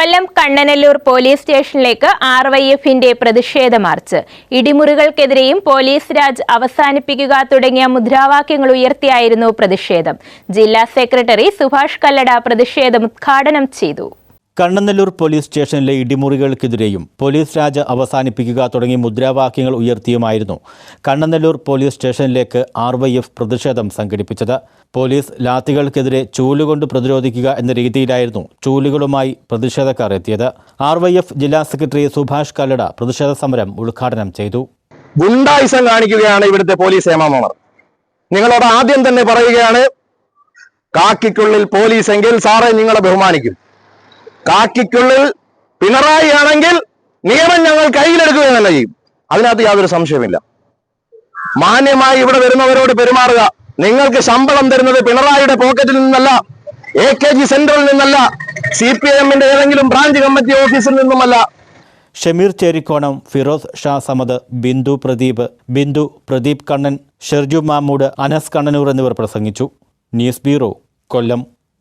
കൊല്ലം Kannanallur police സ്റ്റേഷനിലേക്ക് R Y എഫിന്റെ പ്രതിഷേധ മാർച്ച് ഇടിമുറികൾക്കെതിരെയും പോലീസ് രാജ് അവസാനിപ്പിക്കുക തുടങ്ങിയ മുദ്രാവാക്യങ്ങൾ ഉയർത്തിയായിരുന്നു പ്രതിഷേധം. ജില്ലാ സെക്രട്ടറി സുഭാഷ് കല്ലട പ്രതിഷേധം ഉദ്ഘാടനം ചെയ്തു. കണ്ണനല്ലൂർ പോലീസ് സ്റ്റേഷനിലെ ഇടിമുറികൾക്കെതിരെയും പോലീസ് രാജ് അവസാനിപ്പിക്കുക തുടങ്ങി മുദ്രാവാക്യങ്ങൾ ഉയർത്തിയുമായിരുന്നു കണ്ണനല്ലൂർ പോലീസ് സ്റ്റേഷനിലേക്ക് ആർ വൈ എഫ് പ്രതിഷേധം സംഘടിപ്പിച്ചത്. പോലീസ് ലാത്തികൾക്കെതിരെ ചൂലുകൊണ്ട് പ്രതിരോധിക്കുക എന്ന രീതിയിലായിരുന്നു ചൂലുകളുമായി പ്രതിഷേധക്കാർ എത്തിയത്. ആർ വൈ എഫ് ജില്ലാ സെക്രട്ടറി സുഭാഷ് കല്ലട പ്രതിഷേധ സമരം ഉദ്ഘാടനം ചെയ്തു. ഗുണ്ടായുസം കാണിക്കുകയാണ് ഇവിടുത്തെ പോലീസ് ഏമാമോണർ നിങ്ങളോട് ആദ്യം തന്നെ പറയുകയാണ് കാക്കിക്കുള്ളിൽ പോലീസ് എങ്കിൽ സാറെ നിങ്ങളെ ബഹുമാനിക്കും. കാക്കിക്കുള്ളിൽ പിണറായി ആണെങ്കിൽ നിയമം ഞങ്ങൾ കയ്യിലെടുക്കുക തന്നെ ചെയ്യും. അതിനകത്ത് യാതൊരു സംശയമില്ല മാന്യമായി ഇവിടെ വരുന്നവരോട് പെരുമാറുക. നിങ്ങൾക്ക് ശമ്പളം തരുന്നത് പിണറായിയുടെ പോക്കറ്റിൽ നിന്നല്ല എ കെ ജി സെന്ററിൽ നിന്നല്ല സി പി എമ്മിന്റെ ഏതെങ്കിലും ബ്രാഞ്ച് കമ്മിറ്റി ഓഫീസിൽ നിന്നുമല്ല. ഷമീർ ചേരിക്കോണം ഫിറോസ് ഷാ സമദ് ബിന്ദു പ്രദീപ് ബിന്ദു പ്രദീപ് കണ്ണൻ ഷെർജു മാമൂട് അനസ് കണ്ണനൂർ എന്നിവർ പ്രസംഗിച്ചു. News bureau Kollam.